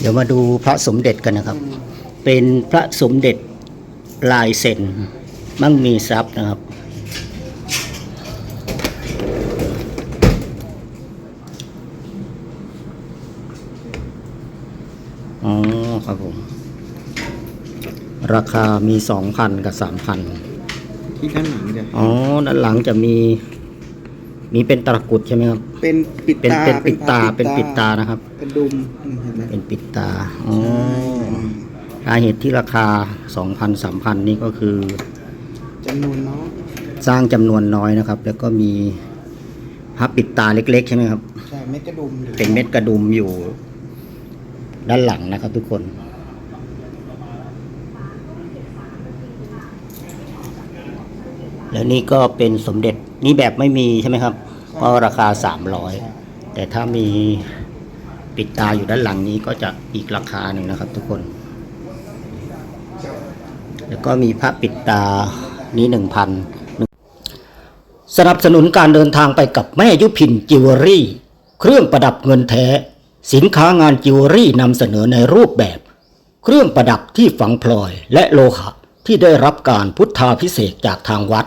เดี๋ยวมาดูพระสมเด็จกันนะครับ เป็นพระสมเด็จลายเซ็นมั่งมีทรัพย์นะครับ อ๋อครับผม ราคามีสองพันกับสามพันที่ด้านหลังจะอ๋อ ด้านหลังจะมี มีเป็นตะกรุดใช่ไหมครับ เป็นปิดเป็นตาเป็นปิดตาผ้เป็นปิดตานะครับ เป็นดุมนี่เห็นไหมเป็นปิดตาอ๋อสาเหตุที่ราคาสองพันสามพันนี่ก็คือจำนวนน้อยสร้างจำนวนน้อยนะครับ แล้วก็มีพับปิดตาเล็ก ๆ ใช่ไหมครับใช่เม็ดกระดุมหรือเป็นเม็ดกระดุมอยู่ ด้านหลังนะครับ ทุกคนแล้วนี่ก็เป็นสมเด็จ นี่แบบไม่มีใช่ไหมครับ ก็ราคาสามร้อยแต่ถ้ามีปิดตาอยู่ด้านหลังนี้ก็จะอีกราคาหนึ่งนะครับทุกคน แล้วก็มีพระปิดตานี้หนึ่งพันสนับสนุนการเดินทางไปกับแม่ยุพินจิวเวลรี่ เครื่องประดับเงินแท้ สินค้างานจิวเวลรี่นำเสนอในรูปแบบ เครื่องประดับที่ฝังพลอยและโลหะที่ได้รับการพุทธาพิเศษกจากทางวัด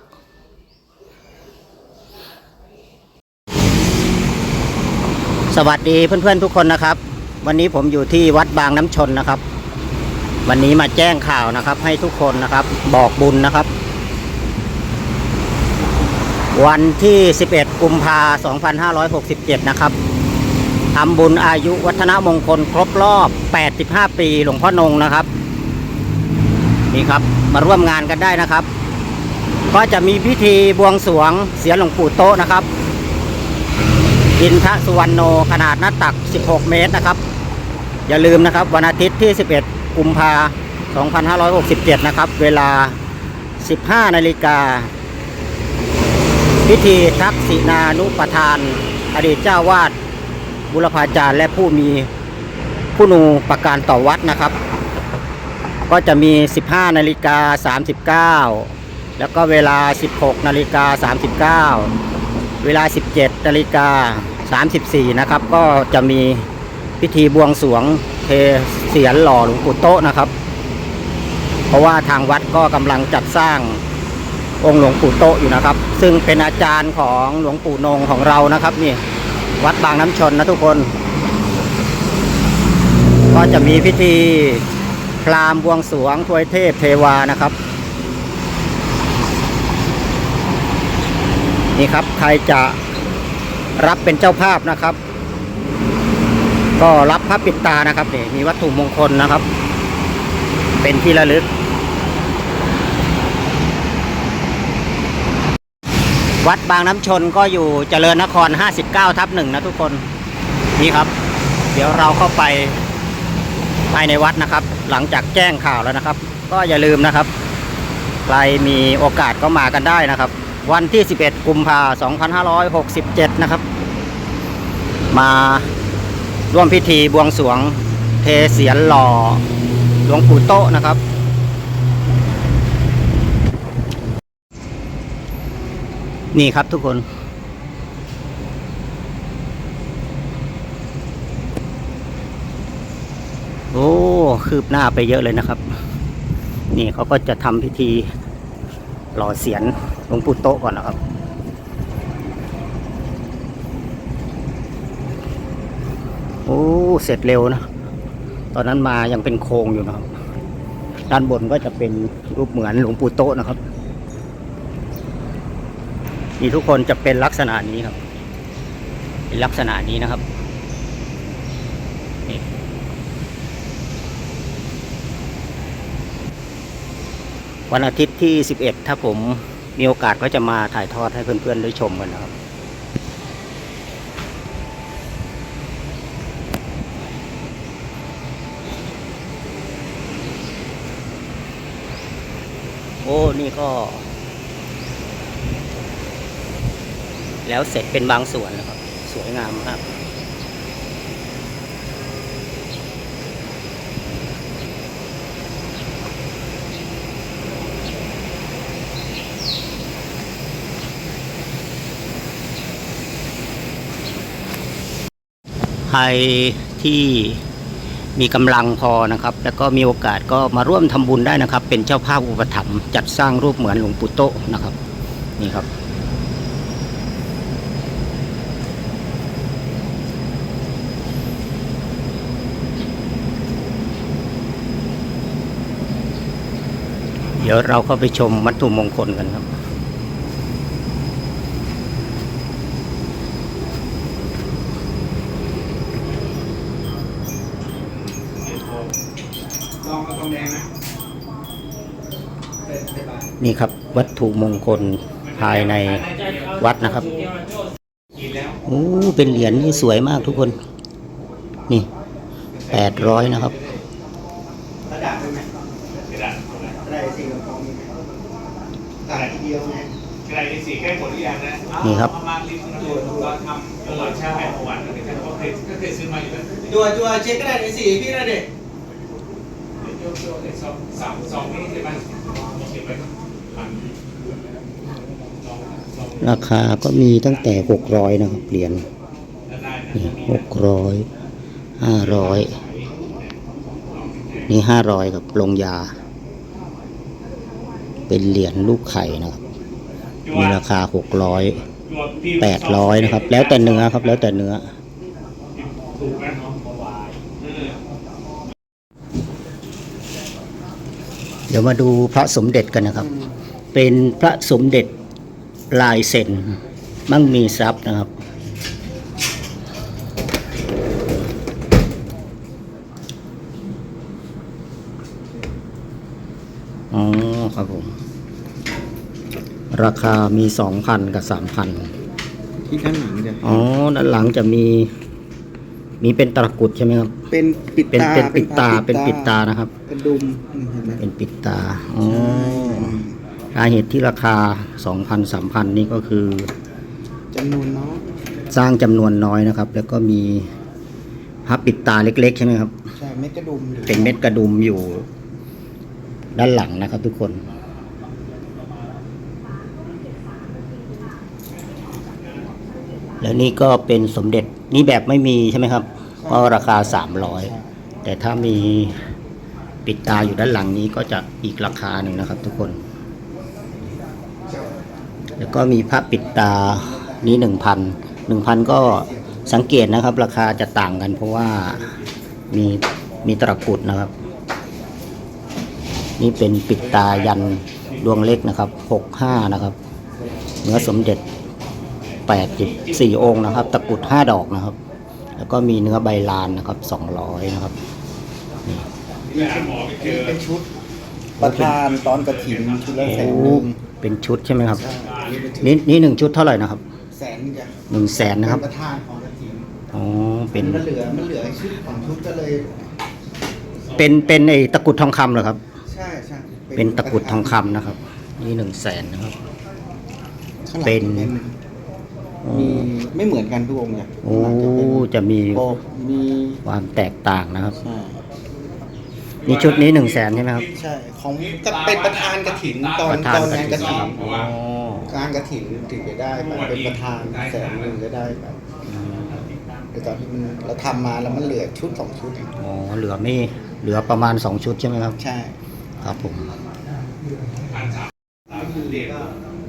สวัสดีเพื่อนๆทุกคนนะครับ วันนี้ผมอยู่ที่วัดบางน้ำชนนะครับ วันนี้มาแจ้งข่าวนะครับ ให้ทุกคนนะครับ บอกบุญนะครับ วันที่ 11 กุมภา2567 นะครับทำบุญอายุวัฒนมงคลครบรอบ 85 ปีหลวงพ่อนงนะครับ นี่ครับมาร่วมงานกันได้นะครับ ก็จะมีพิธีบวงสรวงเสียหลวงปู่โตนะครับ อินทสุวรรณโนขนาดหน้าตัก 16 เมตรนะครับ อย่าลืมนะครับ วันอาทิตย์ที่ 11 กุมภา2567 นะครับ เวลา 15 นาฬิกา พิธีทักษินานุปทาน อดีตเจ้าวาด บุรพาจารย์และผู้มีผู้นูประการต่อวัดนะครับ ก็จะมี 15 นาฬิกา 39 แล้วก็เวลา 16 นาฬิกา 39 เวลา 17นาฬิกา34 นะครับ ก็จะมีพิธีบวงสรวงเทเสียนหล่อหลวงปู่โตนะครับ เพราะว่าทางวัดก็กำลังจัดสร้างองค์หลวงปู่โตอยู่นะครับ ซึ่งเป็นอาจารย์ของหลวงปู่นงของเรานะครับนี่วัดบางน้ำชนนะทุกคน ก็จะมีพิธีพราหมณ์บวงสรวงทวยเทพเทวานะครับ นี่ครับใครจะรับเป็นเจ้าภาพนะครับ ก็รับพระปิดตานะครับนี่มีวัตถุมงคลนะครับ เป็นที่ระลึก วัดบางน้ำชนก็อยู่เจริญนคร 59 ทับหนึ่งนะทุกคนนี่ครับ เดี๋ยวเราเข้าไปภายในวัดนะครับ หลังจากแจ้งข่าวแล้วนะครับ ก็อย่าลืมนะครับ ใครมีโอกาสก็มากันได้นะครับ วันที่ 11 กุมภาพันธ์2567 นะครับ มาร่วมพิธีบวงสรวงเทเสียนหล่อหลวงปู่โตะนะครับ นี่ครับทุกคนโอ้คืบหน้าไปเยอะเลยนะครับ นี่เขาก็จะทำพิธีหล่อเสียน ลวงปู่โตะก่อนนะครับ โอ้ เสร็จเร็วนะ ตอนนั้นมายังเป็นโครงอยู่นะครับ ด้านบนก็จะเป็นรูปเหมือนหลวงปู่โตะนะครับนี่ทุกคนจะเป็นลักษณะนี้ครับ เป็นลักษณะนี้นะครับวันอาทิตย์ที่ 11 ถ้าผม มีโอกาสก็จะมาถ่ายทอดให้เพื่อนๆได้ชมกันนะครับ โอ้ นี่ก็ แล้วเสร็จเป็นบางส่วนนะครับ สวยงามครับ ใครที่มีกำลังพอนะครับ แล้วก็มีโอกาสก็มาร่วมทำบุญได้นะครับ เป็นเจ้าภาพอุปถัมภ์จัดสร้างรูปเหมือนหลวงปู่โตนะครับ นี่ครับ เดี๋ยวเราเข้าไปชมวัตถุมงคลกันครับ ลองเอาทองแดงนะ นี่ครับวัตถุมงคลภายในวัดนะครับโอ้เป็นเหรียญนี่สวยมากทุกคน นี่แปดร้อยนะครับกระดาษได้ไหมกระดาษกระดาษสีกระพองมีไหมกระดาษเดียวไงกระไรสีแค่ผลหรือยังนะนี่ครับประมาณลิตรตัวตอนทำตัวใช่ประวัติอะไรกันก็เคยก็เคยซื้อมาอยู่แล้วจัวจัวเช็คกระดาษสีพี่นะเด็กโยกโยกไอ้สองสามสองนี้ใช่ไหม ราคาก็มีตั้งแต่หกร้อยนะครับเหรียญหกร้อยห้าร้อยนี่ห้าร้อยครับลงยา เป็นเหรียญลูกไข่นะครับมีราคาหกร้อยแปดร้อยนะครับ แล้วแต่เนื้อครับ แล้วแต่เนื้อเดี๋ยวมาดูพระสมเด็จกันนะครับ เป็นพระสมเด็จลายเซ็นมั่งมีทรัพย์นะครับ อ๋อครับผม ราคามีสองพันกับสามพันที่ด้านหลังจะอ๋อ ด้านหลังจะมี มีเป็นตะกรุดใช่ไหมครับ เป็นปิดเป็นตาเป็นปิดตาเป็นปิดตานะครับกระดุมนี่เห็นไหมเป็นปิดตา อ๋อ สาเหตุที่ราคา 2,000 3,000 นี่ก็คือจำนวนน้อยสร้างจำนวนน้อยนะครับ แล้วก็มีพับปิดตาเล็ก ๆ ใช่ไหมครับ ใช่เม็ดกระดุมอยู่เป็นเม็ดกระดุมอยู่ด้านหลังนะครับทุกคนแล้วนี่ก็เป็นสมเด็จนี่แบบไม่มีใช่ไหมครับก็ราคา 300 แต่ถ้ามีปิดตาอยู่ด้านหลังนี้ก็จะอีกราคาหนึ่งนะครับทุกคน แล้วก็มีพระปิดตานี้หนึ่งพันหนึ่งพันก็สังเกตนะครับ ราคาจะต่างกัน เพราะว่ามีมีตะกุดนะครับ นี่เป็นปิดตายันดวงเล็กนะครับหกห้านะครับเนื้อสมเด็จแปดสิบสี่องค์นะครับ ตะกุดห้าดอกนะครับ แล้วก็มีเนื้อใบลานนะครับสองร้อยนะครับนี่เป็นชุดประธานตอนกระถิ่นชุดละแสนหนึ่ง เป็นชุดใช่ไหมครับ ใช่นี่เป็นชุดนี่นี่หนึ่งชุดเท่าไหร่นะครับแสนจ้ะหนึ่งแสนนะครับ เป็นประธานของกระถิ่นอ๋อ เป็นมันเหลือมันเหลือชุดของชุดก็เลย เป็น เป็นไอ้ตะกรุดทองคำเหรอครับ ใช่ใช่เป็นตะกรุดทองคำนะครับ นี่หนึ่งแสนนะครับ ข้างหลังเป็นจะมีไม่เหมือนกันทุกองค์เนี่ยโอ้ ข้างหลังจะเป็นจะมีโอ้มีความแตกต่างนะครับ ใช่ นี่ชุดนี้หนึ่งแสนใช่ไหมครับ ใช่ ของก็เป็นประธานกระถิ่นตอนประธานตอนกระงานถิ่กนระถิ่นนะครับอ๋องานกระถิ่นถึงจะได้ไปเป็นประธานแสนหนึ่งก็ได้ไปแต่ตอนที่มันเราทำมาแล้วมันเหลือชุดสองชุดอ๋อเหลือไม่เหลือประมาณสองชุดใช่ไหมครับ ใช่ ครับผม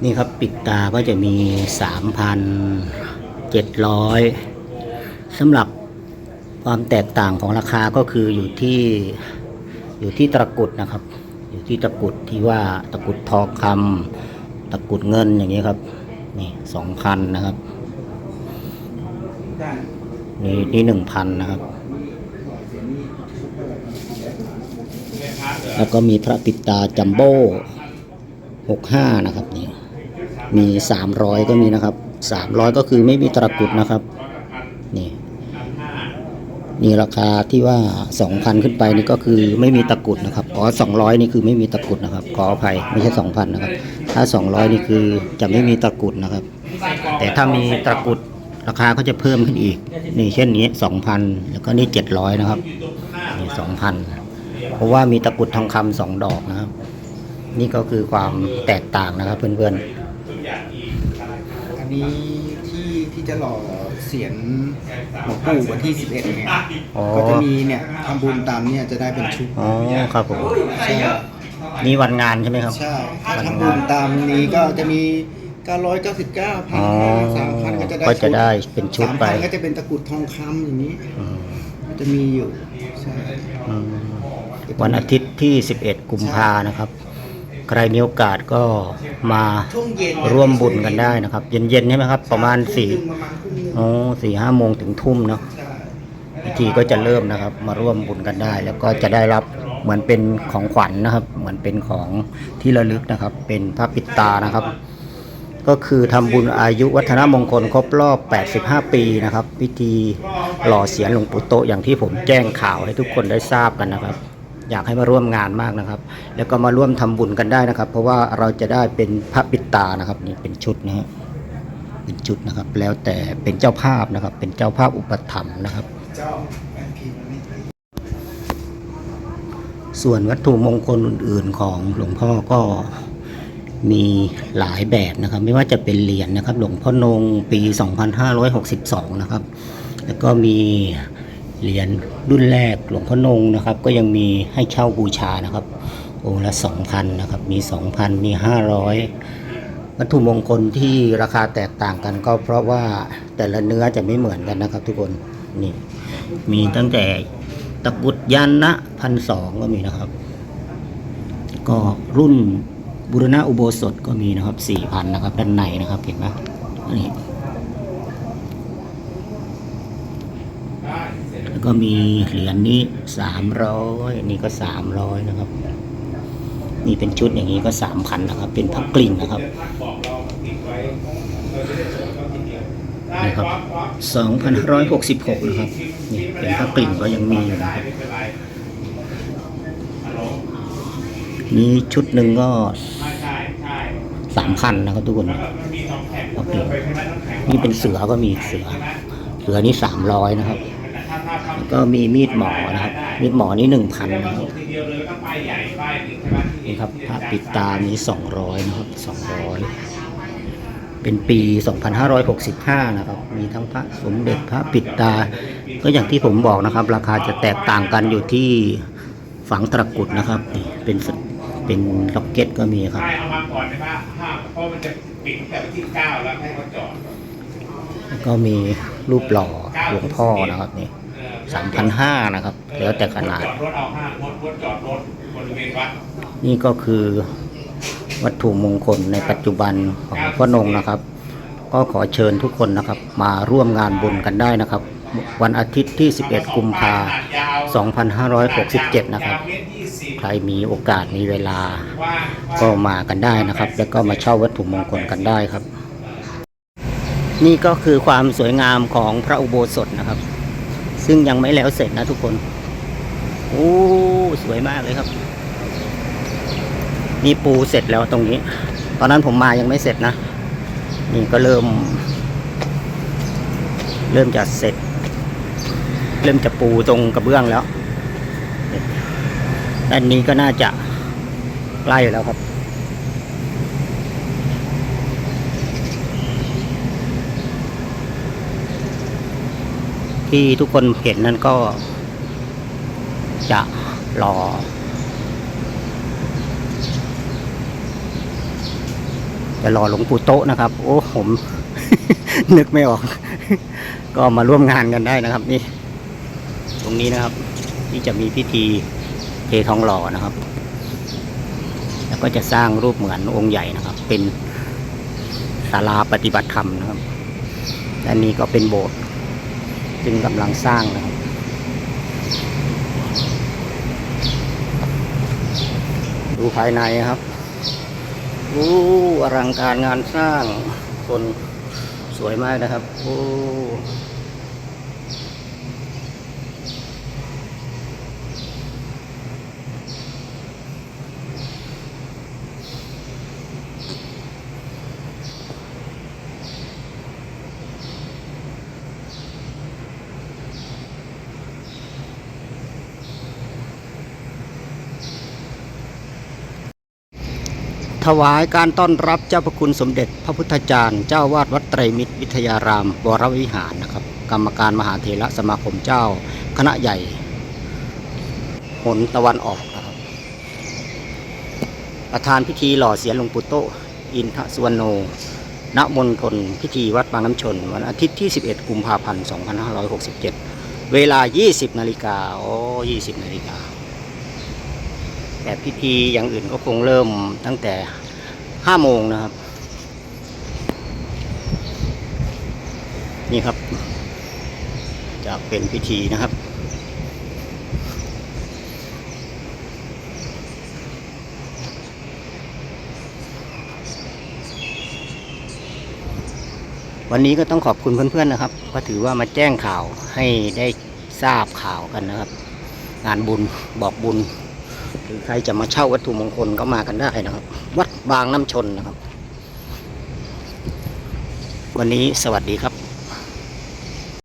นี่ครับปิดตาก็จะมีสามพันเจ็ดร้อยสำหรับความแตกต่างของราคาก็คืออยู่ที่ อยู่ที่ตะกุดนะครับ อยู่ที่ตะกุดที่ว่าตะกุดทองคำตะกุดเงินอย่างนี้ครับ นี่สองพันนะครับ นี่นี่หนึ่งพันนะครับ แล้วก็มีพระปิตาจัมโบ้หกห้านะครับนี่มีสามร้อยก็มีนะครับสามร้อยก็คือไม่มีตะกุดนะครับ นี่ นี่ราคาที่ว่า 2,000 ขึ้นไปนี่ก็คือไม่มีตะกุดนะครับอ๋อ200 นี่คือไม่มีตะกุดนะครับ ขออภัยไม่ใช่ 2,000 นะครับ ถ้า 200 นี่คือจะไม่มีตะกุดนะครับ แต่ถ้ามีตะกุดราคาก็จะเพิ่มขึ้นอีก นี่เช่นนี้ 2,000 แล้วก็นี่ 700 นะครับนี่2,000 เพราะว่ามีตะกุดทองคำสองดอกนะครับ นี่ก็คือความแตกต่างนะครับเพื่อนๆอันนี้ ที่ที่จะหล่อเสียนหลวงปู่วันที่ 11เนี่ยๆอ๋อ ก็จะมีเนี่ยทำบุญตามเนี่ยจะได้เป็นชุดอ๋อครับผมใช่นี่วันงานใช่ไหมครับ ใช่ถ้าทำบุญตามนี้ก็จะมี 999พันอ๋อสามพันก็จะได้ก็จะได้เป็นชุดไป สามพันก็จะเป็นตะกรุดทองคำอย่างนี้อืมก็จะมีอยู่ใช่อืมวันอาทิตย์ที่ 11 กุมภานะครับ ใใครมีโอกาสก็มาร่วมบุญกันได้นะครับ เย็นๆใช่ไหมครับ ประมาณสี่ประมาณทุ่มหนึงอ๋อสี่ห้าโมงถึงทุ่มเนาะพิธีก็จะเริ่มนะครับ มาร่วมบุญกันได้ แล้วก็จะได้รับเหมือนเป็นของขวัญนะครับ เหมือนเป็นของที่ระลึกนะครับ เป็นพระปิดตานะครับ ก็คือทำบุญอายุวัฒนมงคลครบรอบ 85 ปีนะครับ พิธีหล่อเสียนหลวงปู่โตอย่างที่ผมแจ้งข่าวให้ทุกคนได้ทราบกันนะครับ อยากให้มาร่วมงานมากนะครับ แล้วก็มาร่วมทำบุญกันได้นะครับ เพราะว่าเราจะได้เป็นพระปิดตานะครับนี่เป็นชุดนะฮะเป็นชุดนะครับ แล้วแต่เป็นเจ้าภาพนะครับ เป็นเจ้าภาพอุปถัมภ์นะครับ ส่วนวัตถุมงคลอื่น ๆ ของหลวงพ่อก็มีหลายแบบนะครับ ไม่ว่าจะเป็นเหรียญนะครับ หลวงพ่อนงปี 2562 นะครับ แล้วก็มี เหรียญรุ่นแรกหลวงพ่อนงนะครับ ก็ยังมีให้เช่าบูชานะครับองค์ละ2,000นะครับ มี 2,000 มี 500 วัตถุมงคลที่ราคาแตกต่างกันก็เพราะว่าแต่ละเนื้อจะไม่เหมือนกันนะครับ ทุกคนนี่มีตั้งแต่ตะกุดยันนะพันสองก็มีนะครับ ก็รุ่นบุรณะอุโบสถก็มีนะครับสี่พันนะครับ ด้านในนะครับเห็นไหมนี่แล้ว ก็มีเหรียญนี้สามร้อยนี่ก็สามร้อยนะครับ นี่เป็นชุดอย่างนี้ก็สามพันนะครับ เป็นพักกลิ่งนะครับบอกเราติดไว้เราจะได้ส่งเขาทีเดียวนะครับสองพันร้อยหกสิบหกนะครับนี่เป็นพักกลิ่งก็ยังมีอยู่นะครับนี่ชุดหนึ่งก็สามพันนะครับทุกคนแล้วก็มันมีสองแผ่นครับเพื่อไปใช้น้ำแข็งนี่เป็นเสือก็มีเสือ เสือนี่สามร้อยนะครับ ก็มีมีดหมอนะครับ มีดหมอนี่หนึ่งพันนะครับเดียวเลยแล้วก็ใบใหญ่นี่ครับพระปิดตามีสองร้อยนะครับสองร้อยเป็นปีสองพันห้าร้อยหกสิบห้านะครับ มีทั้งพระสมเด็จพระปิดตา ก็อย่างที่ผมบอกนะครับ ราคาจะแตกต่างกันอยู่ที่ฝังตะกรุดนะครับนี่เป็นเป็นล็อกเก็ตก็มีครับใช่เอามาก่อนนะป้าห้ามเพราะมันจะปิดแต่วันที่ 9 แล้วให้เขาจอด ก็มีรูปหล่อหลวงพ่อนะครับนี่ สามพันห้านะครับ แล้วแต่ขนาดรถเอาห้ามงดงดจอดรถนี่ก็คือวัตถุมงคลในปัจจุบันของหลวงพ่อนงนะครับ ก็ขอเชิญทุกคนนะครับ มาร่วมงานบุญกันได้นะครับ วันอาทิตย์ที่ 11 กุมภา2567 นะครับ ใครมีโอกาสมีเวลา ก็มากันได้นะครับ แล้วก็มาเช่าวัตถุมงคลกันได้ครับ นี่ก็คือความสวยงามของพระอุโบสถนะครับ ซึ่งยังไม่แล้วเสร็จนะทุกคน โอ้สวยมากเลยครับ นี่ปูเสร็จแล้วตรงนี้ ตอนนั้นผมมายังไม่เสร็จนะ นี่ก็เริ่ม เริ่มจะเสร็จ เริ่มจะปูตรงกระเบื้องแล้ว ด้านนี้ก็น่าจะใกล้แล้วครับ ที่ทุกคนเห็นนั่นก็ จะรอจะรอหลวงปู่โตะนะครับ โอ้ผม นึกไม่ออก ก็มาร่วมงานกันได้นะครับ นี่ ตรงนี้นะครับ ที่จะมีพิธีเททองหล่อนะครับ แล้วก็จะสร้างรูปเหมือนองค์ใหญ่นะครับ เป็นศาลาปฏิบัติธรรมนะครับและนี้ก็เป็นโบสถ์ จึงกำลังสร้างนะครับดูภายในครับโอ้อลังการงานสร้างคนสวยมากนะครับโอ้ ถวายการต้อนรับเจ้าพระคุณสมเด็จ พระพุทธจารย์ เจ้าวาดวัดไตรมิตรวิทยารามวรวิหารนะครับ กรรมการมหาเถระสมาคมเจ้า คณะใหญ่หนตะวันออกนะครับประธานพิธีหล่อเสียนหลวงปู่โตอินทสุวรรณโน ณมณฑลพิธีวัดบางน้ำชน วันอาทิตย์ที่ 11 กุมภาพันธ์ 2567 เวลา 20 นาฬิกาโอ้20 นาฬิกา แต่พิธีอย่างอื่นก็คงเริ่มตั้งแต่5โมงนะครับ นี่ครับ จะเป็นพิธีนะครับวันนี้ก็ต้องขอบคุณเพื่อนๆนะครับ ก็ถือว่ามาแจ้งข่าวให้ได้ทราบข่าวกันนะครับ งานบุญบอกบุญ หรือใครจะมาเช่าวัตถุมงคลก็มากันได้นะครับ วัดบางน้ำชนนะครับ วันนี้สวัสดีครับ